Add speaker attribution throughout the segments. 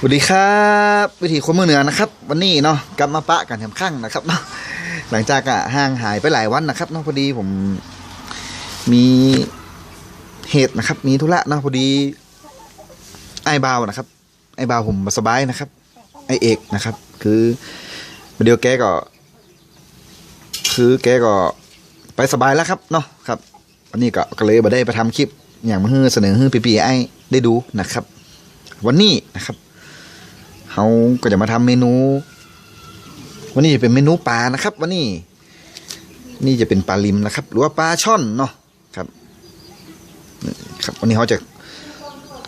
Speaker 1: สวัสดีครับวิธีคนมือเหนือนะครับ วันนี้เนาะกลับมาปะกันแถมข้างนะครับเนาะหลังจากอะห่างหายไปหลายวันนะครับเนาะพอดีผมมีเหตุนะครับ มีธุระเนาะพอดี ไอ้บาวนะครับ ไอ้บาวผมสบายนะครับ ไอ้เอกนะครับ คือเดี๋ยวแกก็ คือแกก็ไปสบายแล้วครับเนาะครับวันนี้ก็ก็เลยมาได้ไปทำคลิปอย่างมาให้เสนอให้พี่ๆไอ้ได้ดูนะครับ วันนี้นะครับ เขาก็จะมาทำเมนู วันนี้จะเป็นเมนูปลานะครับ วันนี้ นี่จะเป็นปลาลิมนะครับ หรือว่าปลาช่อนเนาะครับ ครับ วันนี้เขาจะ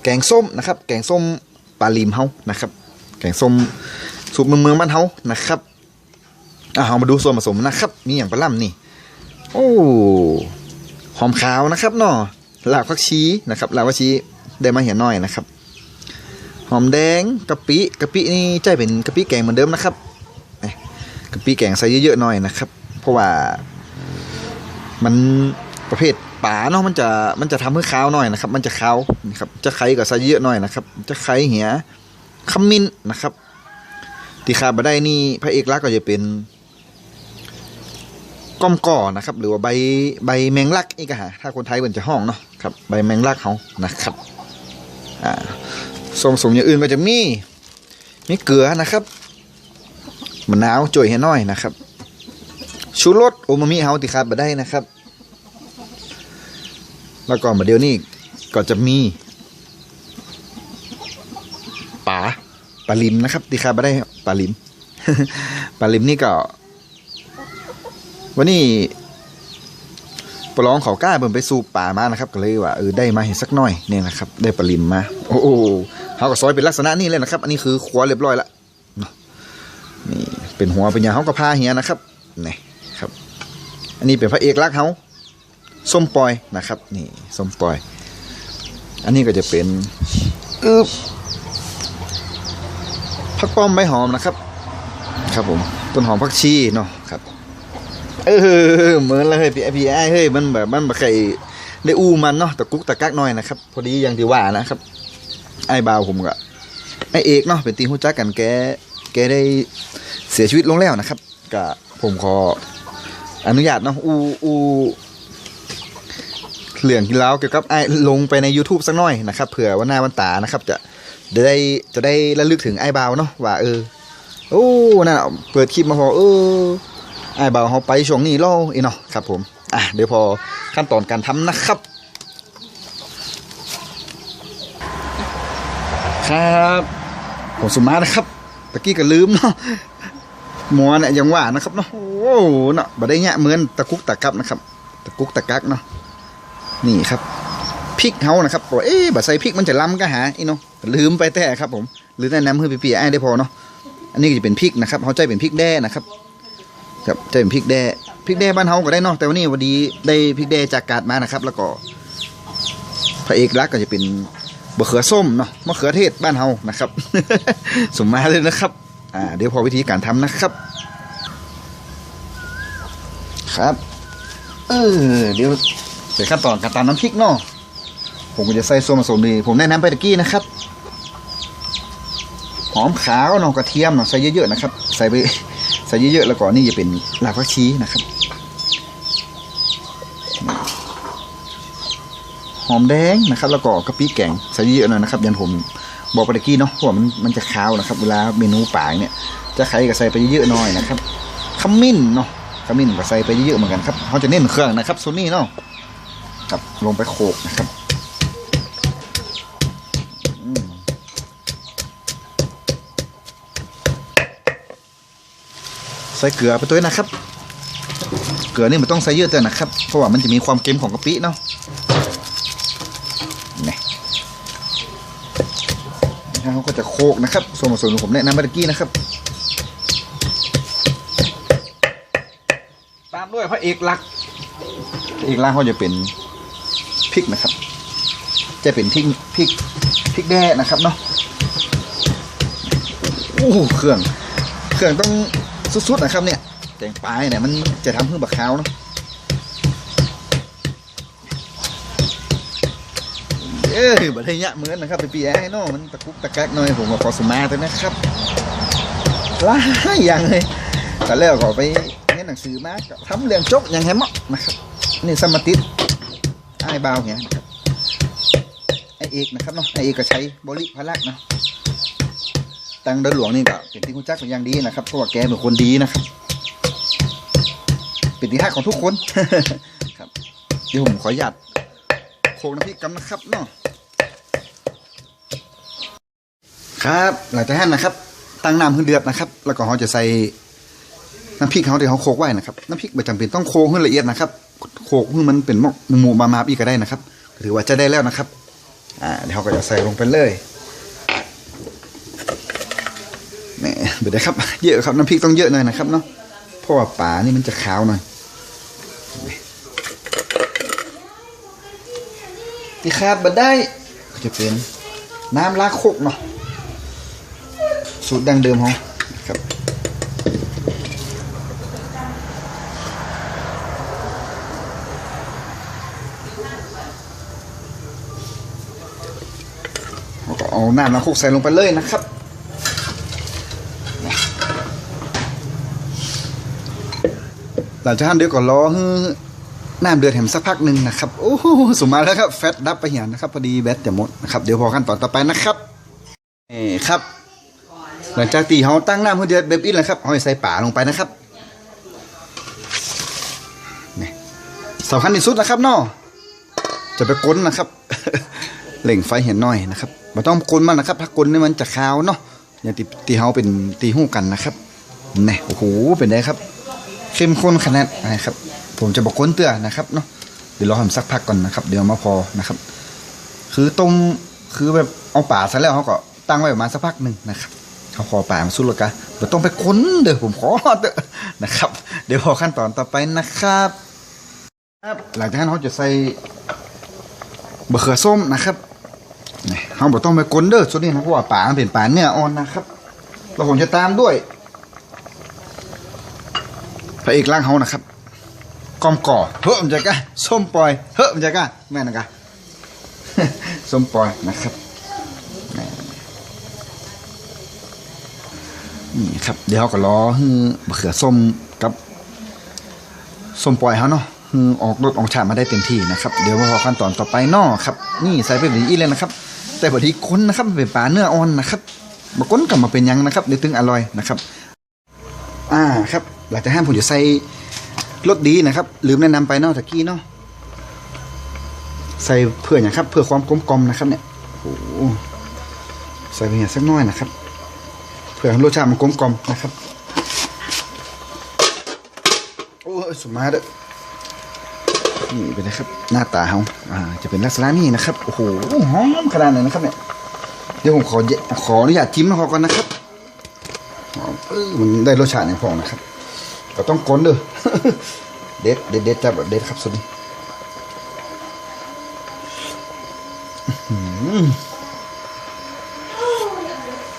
Speaker 1: แกงส้มนะครับ แกงส้มปลาลิมเขานะครับ แกงส้มสูตรเมืองเมืองบ้านเขานะครับอะเรามาดูส่วนผสมนะครับ มีอย่างปลาล่ำนี่ โอ้หอมขาวนะครับเนาะลากผักชีนะครับลากผักชีได้มาเห็นหน่อยนะครับ หอมแดงกะปิกะปินี่ใจเป็นกะปิแกงเหมือนเดิมนะครับกะปิแกงใส่เยอะๆหน่อยนะครับ เพราะว่า มันประเภทป่าเนาะมันจะมันจะทำให้ขาวหน่อยนะครับ มันจะขาวนี่ครับจะไข่ก็ใส่เยอะหน่อยนะครับ จะไข่เหียขมิ้นนะครับที่ขาดมาได้นี่พระเอกลักษณ์ก็จะเป็นก้อมก่อนะครับ หรือว่าใบใบแมงลักอีกฮะถ้าคนไทยเป็นจะห้องเนาะครับใบแมงลักเขานะครับอ่า ส่วนผสมอย่างอื่นก็จะมีมีเกลือนะครับมะนาวจ่วยให้น้อยนะครับ ชูรสโอมามิเฮาติขาดมาได้นะครับ แล้วก็มาเดี๋ยวนี้ก็จะมีปลาปลาลิมนะครับติขาดมาได้ปลาลิมปลาลิมนี่ก็ วันนี้ปลองเขากล้าเบิ่นไปสู่ป่ามานะครับ ก็เลยว่าเออได้มาเห็นสักหน่อยเนี่ยนะครับ ได้ปลาลิมมา โอ้โห เขาก็ซอยเป็นลักษณะนี้เลยนะครับ อันนี้คือครัวเรียบร้อยละนี่เป็นหัวเป็นยาเขาก็พาเฮียนะครับนี่ครับ อันนี้เป็นพระเอกลักษ์เขาส้มปอยนะครับ นี่ส้มปอย อันนี้ก็จะเป็นอึบผักป้อมใบหอมนะครับ ครับผมต้นหอมผักชีเนาะครับเออเหมือนเลยพี่พี่ไอ้เฮ้ยมันแบบมันแบบไข่ได้อู้มันเนาะตะกุกตะกักหน่อยนะครับ พอดีอย่างที่ว่านะครับ ไอ้บ่าวผมก็ไอ้เอกเนาะเป็นตีหูจักกันแกแกได้เสียชีวิตลงแล้วนะครับก็ผมขออนุญาตเนาะอูอูเหลืองที่แล้วเกี่ยวกับไอ้ลงไปใน YouTube สักหน่อยนะครับเผื่อว่าหน้าวันตานะครับ จะจะได้จะได้ระลึกถึงไอ้บ่าวเนาะว่าเออโอ้นั่นน่ะเปิดคลิปมาพอเออไอ้เบาวเขาไปช่วงนี้เล่าอีเนาะครับผมอะเดี๋ยวพอขั้นตอนการทำนะครับ ครับ ผมสุมานะครับตะกี้ก็ลืมเนาะหมัวเนี่ยยังว่านะครับเนาะโอ้โหเนาะบ่ได้เงี้ยเหมือนตะกุกตะกับนะครับ ตะกุกตะกักเนาะนี่ครับพริกเฮานะครับบอกเอ๊ะบัใส่พริกมันจะล้ำก็หาอีเนาะลืมไปแต่ครับผม หรือแนะนำเพื่อพี่ๆไอ้ได้พอเนาะอันนี้ก็จะเป็นพริกนะครับเขาใจเป็นพริกแด้นะครับครับจะเป็นพริกแด้พริกแด้บ้านเฮาก็ได้เนาะแต่วันนี้วันดีได้พริกแด้จากกาดมานะครับ แล้วก็พระเอกลักษณ์ก็จะเป็น มะเขือส้มเนาะมะเขือเทศบ้านเฮานะครับ สมมาเลยนะครับอ่าเดี๋ยวพอวิธีการทำนะครับ ครับเออเดี๋ยวเดี๋ยวขั้นตอนการตำน้ำพริกเนาะผมก็จะใส่ส่วนผสมดีผมแนะนำไปตะกี้นะครับหอมขาวเนาะกระเทียมเนาะใส่เยอะๆนะครับ ใส่ไปใส่เยอะๆแล้วก็นี่จะเป็นรากผักชีนะครับ อมแดงนะครับ แล้วก็กะปิแกงใส่เยอะหน่อยนะครับ ยันผมบอกไปตะกี้เนาะเพราะว่ามันมันจะคาวนะครับ เวลาเมนูป่าเนี่ยจะใครก็ใส่ไปเยอะๆหน่อยนะครับขมิ้นเนาะขมิ้นก็ใส่ไปเยอะๆเหมือนกันครับเขาจะเน้นเครื่องนะครับโซนี่เนาะครับลงไปโขกนะครับใส่เกลือไปด้วยนะครับ เกลือนี่มันต้องใส่เยอะเตือนนะครับ เพราะว่ามันจะมีความเค็มของกะปิเนาะ แล้วเขาก็จะโคกนะครับ ส่วนผสมของผมแนะนำเมื่อกี้นะครับ ตามด้วยพระเอกลักษณ์พระเอกลักษณ์เขาจะเป็นพริกนะครับ จะเป็นพริกพริกพริกแด้นะครับเนาะโอ้เครื่อง เครื่องต้องสุดๆนะครับเนี่ยแกงปลายเนี่ยมันจะทำเพื่อบักขาวเนาะ เอ้ยบัดนี้ยเหมือนนะครับไปปีไอ้นาะมันตะกุกตะกักหน่อยผมก็ขอสมาตัวนะครับหลายอย่างเลยแต่แล้วก็ไปเรียนหนังสือมาก็ทำเรื่องจกอย่างแฮมเมาะนะครับนี่สมาติดไอ้ายบาวเนี่ยนะครับไอเอกนะครับเนาะไอเอกก็ใช้บริพลักนะตังเดินหลวงนี่ก็เป็นที่คุณจักเป็นอย่างดีนะครับเพราะว่าแกเป็นคนดีนะครับ เป็นที่ฮักของทุกคนครับเดี๋ยวผมขออนุญาตโคกน้ำพริกกันนะครับเนาะ ครับหลังจากนั้นนะครับ ตั้งน้ำขึ้นเดือดนะครับ แล้วก็เราจะใส่น้ำพริกเขาที่เขาโคกไว้นะครับน้ำพริกไม่จำเป็นต้องโคกให้ละเอียดนะครับ โคกให้มันเป็นหมกหมูมามาอีกก็ได้นะครับถือว่าจะได้แล้วนะครับอ่าเดี๋ยวเขาก็จะใส่ลงไปเลยนี่เดี๋ยวครับ เยอะครับน้ำพริกต้องเยอะหน่อยนะครับเนาะเพราะว่าป่านี่มันจะขาวหน่อยนี่ที่ขาดบัดได้ก็จะเป็นน้ำล้างโคกเนาะ สูตรดั้งเดิมของครับเราก็เอาน้ำล้างโคกใส่ลงไปเลยนะครับหลังจากนั้นเดี๋ยวก็รอให้น้ำเดือดแหมสักพักหนึ่งนะครับโอ้โหสมมาแล้วครับแฟตดับไปเหียนะครับพอดีแบตจะหมดนะครับเดี๋ยวพอขั้นตอนต่อไปนะครับเอ่ครับ หลังจากตีเขาตั้งน้ำให้เดือดแบบนี้แล้วครับเอาใส่ป่าลงไปนะครับนี่สำคัญที่สุดนะครับเนาะจะไปก้นนะครับเล่งไฟเห็นหน่อยนะครับไม่ต้องก้นมันนะครับ ถ้าก้นนี่มันจะคาวเนาะอย่างตีตีเฮาเป็นตีหู้กันนะครับนี่โอ้โหเป็นไงครับ เข้มข้นขนาดนะครับ ผมจะบอกก้นเตื้อนะครับเนาะเดี๋ยวรอทำสักพักก่อนนะครับ เดี๋ยวมาพอนะครับ คือต้มคือแบบเอาป่าซะแล้วเขาก็ตั้งไว้ประมาณสักพักหนึ่งนะครับ เขาขอป่ามาสุดและกันเดี๋ยวต้องไปค้นเด้อผมขอเด้อนะครับ เดี๋ยวพอขั้นตอนต่อไปนะครับ ครับ หลังจากนั้นเขาจะใส่บะเขือส้มนะครับเราบอกต้องไปกลนเด้อส่วนนี้นะเพราะว่าป่ามันเป็นป่าเนื้ออ่อนนะครับแล้วผมจะตามด้วยพระเอกร่างเขานะครับกอมก่อเฮ้อมันจะกะส้มปล่อยเฮ้อมันจะกะแม่นนะกะส้มปล่อยนะครับ นี่ครับ เดี๋ยวเราก็รอให้บะเขือส้มกับส้มปล่อยเขาเนาะคือออกรถออกฉากมาได้เต็มที่นะครับ เดี๋ยวมาพอขั้นตอนต่อไปนอครับ นี่ใส่ไปแบบนี้เลยนะครับ แต่พอดีค้นนะครับเป็นปลาเนื้ออ่อนนะครับบก้นกลับมาเป็นยังนะครับเดี๋ยวถึงอร่อยนะครับ อ่าครับ หลังจากนั้นผมจะใส่รสดีนะครับ ลืมแนะนำไปนอกตะกี้เนาะใส่เพื่ออย่างครับ เพื่อความกลมกลมนะครับเนี่ยโอ้ใส่ไปอย่างสักน้อยนะครับ เพื่อรสชาติมันกลมกลอมนะครับโอ้ยสมมาเด้อนี่เป็นนะครับ หน้าตาเขาอ่าจะเป็นลักษณะนี้นะครับโอ้โหหอมขนาดไหนนะครับเนี่ยเดี๋ยวผมขอขออนุญาตจิ้มเขาก่อนนะครับมเออมันได้รสชาติในพองนะครับก็ต้องก้นเด้อเด็ดเด็ดเด็ดจับเด็ดครับสุดนี้อื้อหือ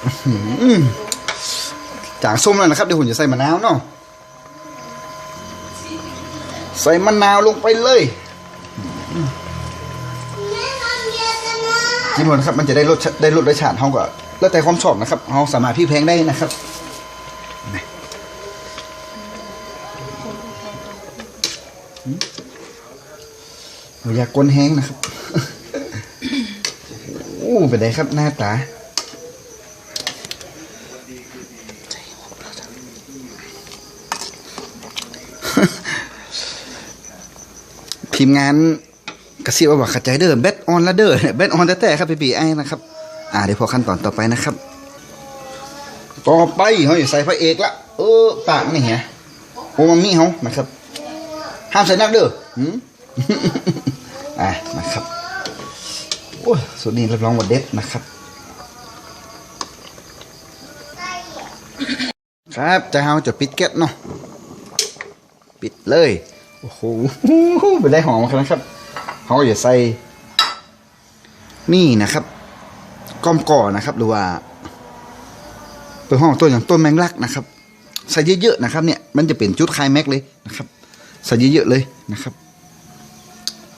Speaker 1: อื้อหือ จางส้มแล้วนะครับเดี๋ยวผมจะใส่มะนาวเนาะใส่มะนาวลงไปเลยจิ้มก่นนะครับมันจะได้รสได้รสได้ชาติเขาก็แล้วแต่ความชอบนะครับเขาสามารถพี่แพงได้นะครับนี่หืมเราอยากกลนแห้งนะครับ โอ้เป็นไงครับหน้าตา ทีมงานกระซิบว่าบอกขัดใจเด้อเบสออนละเด้อเบสออนแต่ๆครับพี่ปีไอ้นะครับ อ่าเดี๋ยวพอขั้นตอนต่อไปนะครับ ต่อไปเขาอย่ใส่พระเอกละเออปากนี่ไงโอมามิเขานะครับ ห้ามใส่นักเด้อืมอะนะครับโอ้ยสุดนี้รับรองว่าเด็ดนะครับ ครับจะเฮาจะปิดแก๊สเนาะ ปิดเลย โอ้โหเป็นได้หอมขนาดนั้ครับเขาอย่าใส่ นี่นะครับก้อมก่อนะครับ หรือว่าเป็นห้องต้นอย่างต้นแมงลักนะครับ ใส่เยอะๆนะครับ เนี่ย มันจะเป็นจุดคลายแม็กเลยนะครับ ใส่เยอะๆเลยนะครับ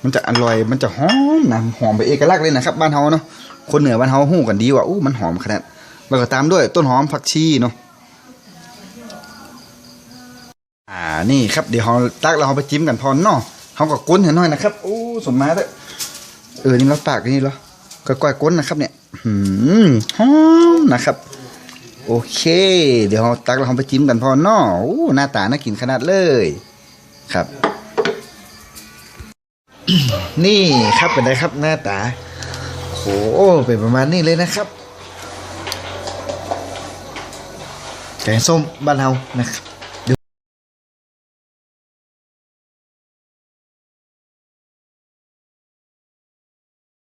Speaker 1: มันจะอร่อย มันจะหอมนะหอมไปเอกลักษณ์เลยนะครับ บ้านเฮาเนาะ คนเหนือบ้านเฮาฮู้กันดีว่าอู้มันหอมขนาดแล้วก็ตามด้วยต้นหอมผักชีเนาะ นี่ครับเดี๋ยวเราตักเราเอาไปจิ้มกันพอเนาะเขาก็ก้นเห็นหน่อยนะครับโอ้สมมาเด้อเออนี่เราปากนี่เหรอก็ก้อยก้นนะครับเนี่ยหืมหอมนะครับ โอเค เดี๋ยวเราตักเราเอาไปจิ้มกันพอเนาะโอ้หน้าตาน่ากินขนาดเลย ครับ นี่ครับเป็นไงครับหน้าตาโหเป็นประมาณนี้เลยนะครับแกงส้มบ้านเฮานะครับ